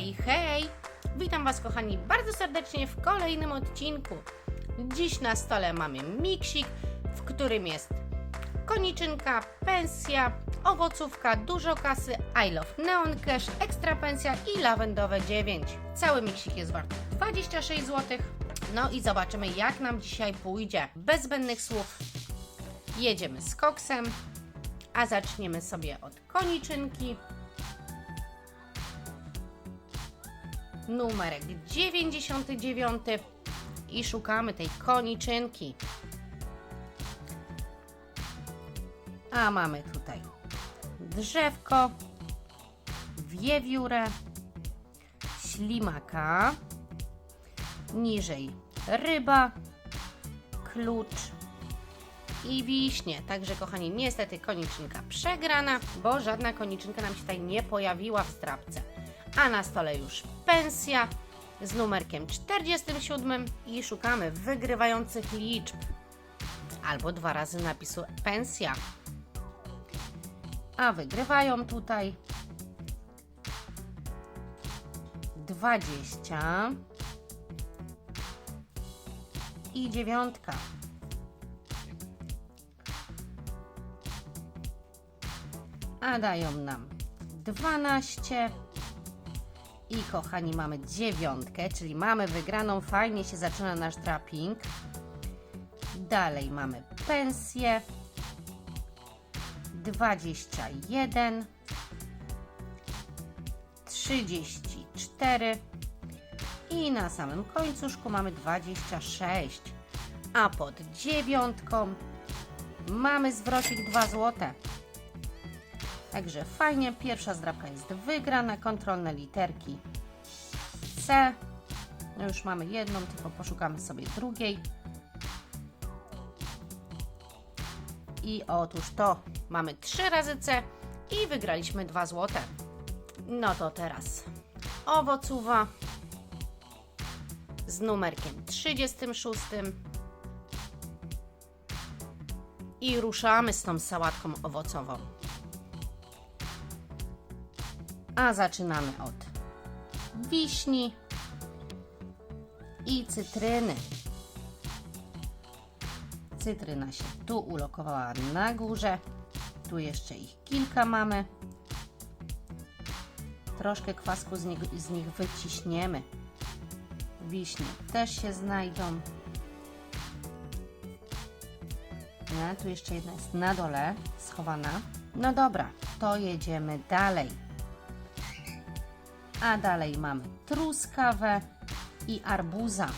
Hej, hej! Witam Was, kochani, bardzo serdecznie w kolejnym odcinku. Dziś na stole mamy miksik, w którym jest koniczynka, pensja, owocówka, dużo kasy, I love neon cash, ekstra pensja i lawendowe 9. Cały miksik jest wart 26 zł. No i zobaczymy, jak nam dzisiaj pójdzie. Bez zbędnych słów jedziemy z koksem, a zaczniemy sobie od koniczynki. Numerek 99 i szukamy tej koniczynki. A mamy tutaj drzewko, wiewiórę, ślimaka, niżej ryba, klucz i wiśnie. Także kochani, niestety koniczynka przegrana, bo żadna koniczynka nam się tutaj nie pojawiła w strapce a na stole już pensja z numerkiem 47 i szukamy wygrywających liczb albo dwa razy napisu pensja. A wygrywają tutaj 20 i dziewiątka. A dają nam 12 i kochani, mamy dziewiątkę, czyli mamy wygraną. Fajnie się zaczyna nasz trapping. Dalej mamy pensję. 21. 34. I na samym końcuszku mamy 26. A pod dziewiątką mamy zwrocik 2 złote. Także fajnie, pierwsza zdrabka jest wygrana, kontrolne literki C. No już mamy jedną, tylko poszukamy sobie drugiej. I otóż to, mamy trzy razy C i wygraliśmy 2 złote. No to teraz owocowa z numerkiem 36 i ruszamy z tą sałatką owocową. A zaczynamy od wiśni i cytryny. Cytryna się tu ulokowała na górze. Tu jeszcze ich kilka mamy. Troszkę kwasku z nich, z nich wyciśniemy. Wiśnie też się znajdą. No, tu jeszcze jedna jest na dole schowana. No dobra, to jedziemy dalej. A dalej mamy truskawę i arbuza.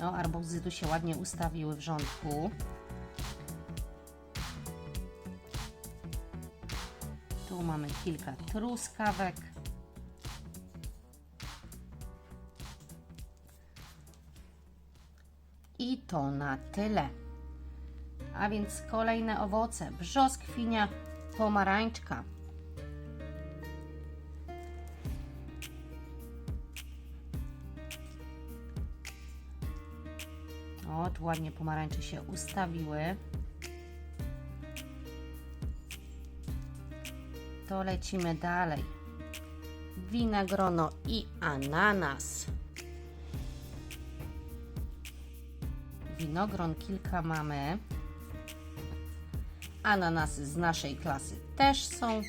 No, arbuzy tu się ładnie ustawiły w rządku. Tu mamy kilka truskawek. I to na tyle. A więc kolejne owoce: brzoskwinia, pomarańczka, O, tu ładnie pomarańcze się ustawiły. To lecimy dalej. Winagrono i ananas. Winogron kilka mamy. Ananasy z naszej klasy też są.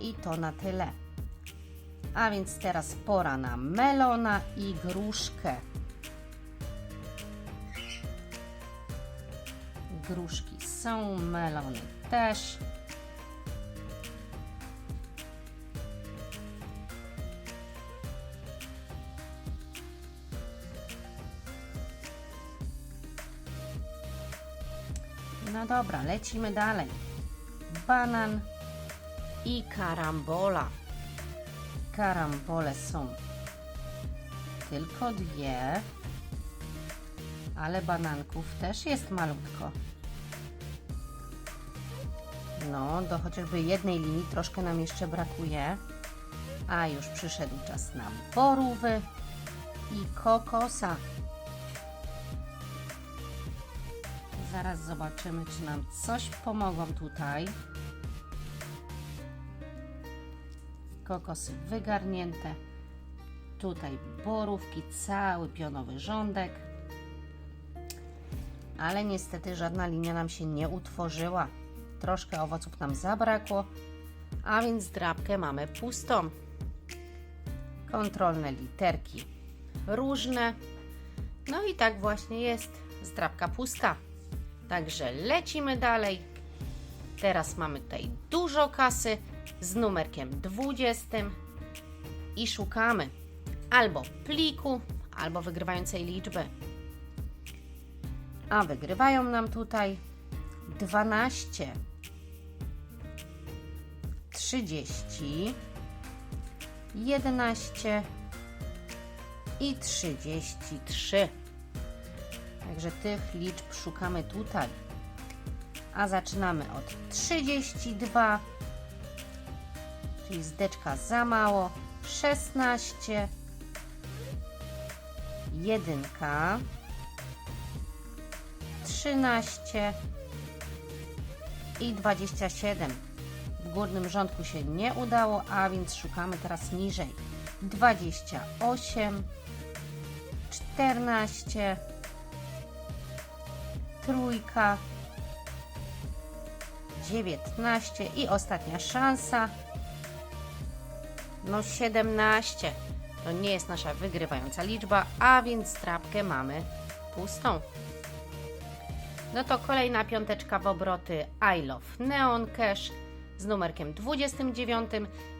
I to na tyle. A więc teraz pora na melona i gruszkę. Gruszki są, melony też. No dobra, lecimy dalej. Banan i karambola karambole są tylko dwie, ale bananków też jest malutko. No, do chociażby jednej linii troszkę nam jeszcze brakuje. A już przyszedł czas na borówy i kokosa. Zaraz zobaczymy, czy nam coś pomogą tutaj. Kokosy wygarnięte. Tutaj borówki, cały pionowy rządek. Ale niestety żadna linia nam się nie utworzyła. Troszkę owoców nam zabrakło, a więc drapkę mamy pustą. Kontrolne literki różne. No i tak właśnie jest. Zdrabka pusta. Także lecimy dalej. Teraz mamy tutaj dużo kasy z numerkiem 20 i szukamy albo pliku, albo wygrywającej liczby. A wygrywają nam tutaj 12, 30, 11 i 33. Także tych liczb szukamy tutaj. A zaczynamy od 32, czyli zdeczka za mało, 16, jedynka, 13 i 27. W górnym rządku się nie udało, a więc szukamy teraz niżej. 28, 14, trójka, 19 i ostatnia szansa. No 17. To nie jest nasza wygrywająca liczba, a więc strapkę mamy pustą. No to kolejna piąteczka w obroty I Love Neon Cash z numerkiem 29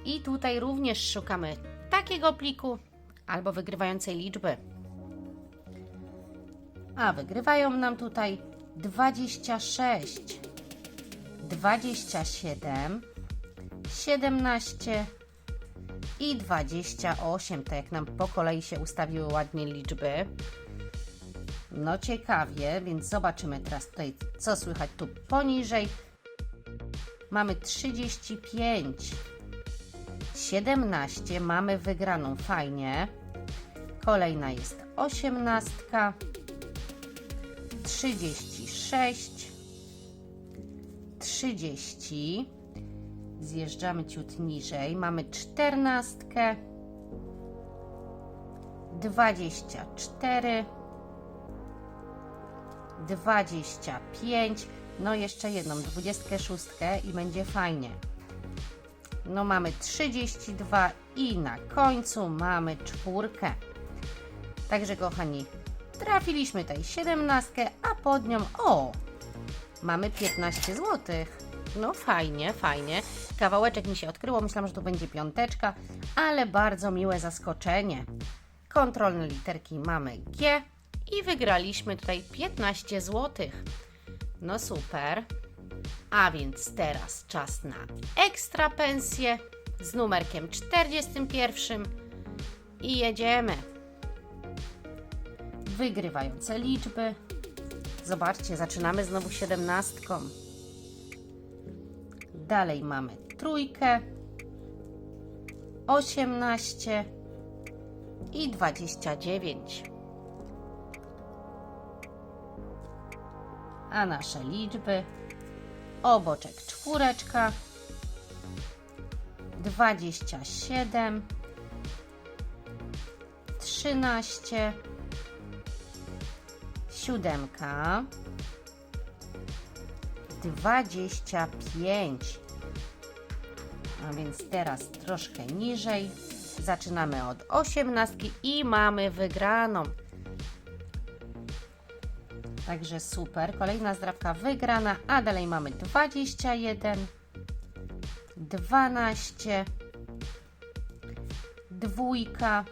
i tutaj również szukamy takiego pliku albo wygrywającej liczby. A wygrywają nam tutaj 26, 27, 17 i 28. Tak jak nam po kolei się ustawiły ładnie liczby. No ciekawie, więc zobaczymy teraz tutaj, co słychać tu poniżej. Mamy 35, 17, mamy wygraną, fajnie. Kolejna jest 18, 36, 30, zjeżdżamy ciut niżej, mamy 14, 24, 25, no jeszcze jedną, 26 i będzie fajnie. No mamy 32 i na końcu mamy czwórkę. Także kochani, trafiliśmy tutaj 17, a pod nią, o, mamy 15 zł. No fajnie, fajnie. Kawałeczek mi się odkryło, myślałam, że to będzie piąteczka, ale bardzo miłe zaskoczenie. Kontrolne literki mamy G i wygraliśmy tutaj 15 zł. No super. A więc teraz czas na ekstra pensję z numerkiem 41 i jedziemy. Wygrywające liczby. Zobaczcie, zaczynamy znowu siedemnastką. Dalej mamy trójkę, 18 i 29. A nasze liczby oboczek czwóreczka, 27, 13, siódemka, 25. A więc teraz troszkę niżej. Zaczynamy od 18 i mamy wygraną. Także super. Kolejna zdrawka wygrana, a dalej mamy 21, 12, dwójka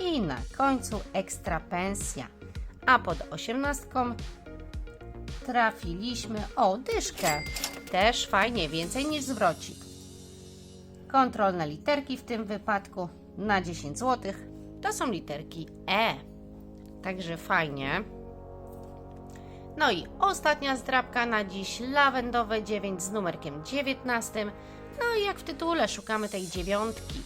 i na końcu ekstra pensja. A pod 18 trafiliśmy o dyszkę. Też fajnie, więcej niż zwrocik. Kontrolne literki w tym wypadku na 10 zł to są literki E. Także fajnie. No i ostatnia zdrabka na dziś lawendowe 9 z numerkiem 19. No i jak w tytule szukamy tej dziewiątki.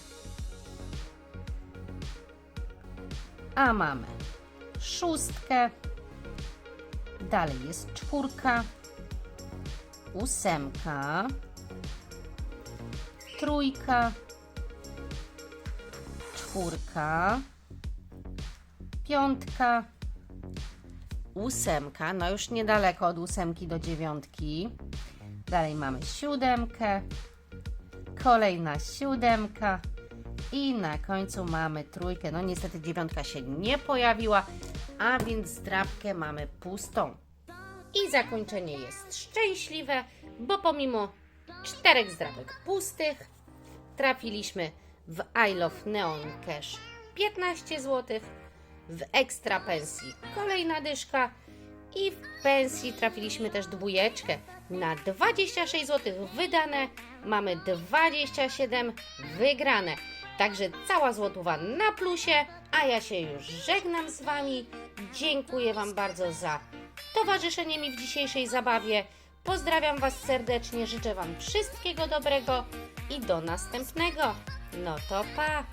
A mamy szóstkę, dalej jest czwórka, ósemka, trójka, czwórka, piątka, ósemka, no już niedaleko od ósemki do dziewiątki. Dalej mamy siódemkę, kolejna siódemka i na końcu mamy trójkę. No niestety dziewiątka się nie pojawiła, a więc zdrabkę mamy pustą. I zakończenie jest szczęśliwe, bo pomimo czterech zdrabek pustych trafiliśmy w I Love Neon Cash 15 zł, w ekstra pensji kolejna dyszka i w pensji trafiliśmy też dwójeczkę. Na 26 zł wydane mamy 27 wygrane. Także cała złotówa na plusie, a ja się już żegnam z Wami. Dziękuję Wam bardzo za towarzyszenie mi w dzisiejszej zabawie. Pozdrawiam Was serdecznie, życzę Wam wszystkiego dobrego i do następnego. No to pa!